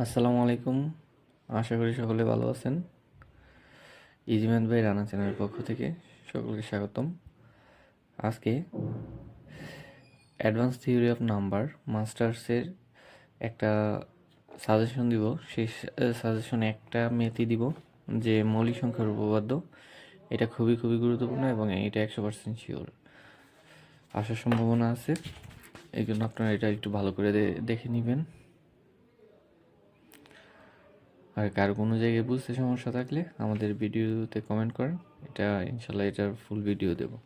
আসসালামু আলাইকুম। আশা করি সকলে ভালো আছেন। ইজিম্যান ভাই, রানা চ্যানেলের পক্ষ থেকে সকলকে স্বাগতম। আজকে অ্যাডভান্স থিওরি অফ নাম্বার, মাস্টার্সের একটা সাজেশন দিব। সেই সাজেশনে একটা মেথি দিব যে মৌলিক সংখ্যার উপপাদ্য। এটা খুবই খুবই গুরুত্বপূর্ণ এবং এটা একশো পার্সেন্ট শিওর আসার সম্ভাবনা আছে। এই জন্য আপনারা এটা একটু ভালো করে দেখে নেবেন। আর কার কোনো জায়গায় বুঝতে সমস্যা থাকলে আমাদের ভিডিওতে কমেন্ট করেন। এটা ইনশাল্লাহ এটার ফুল ভিডিও দেবো।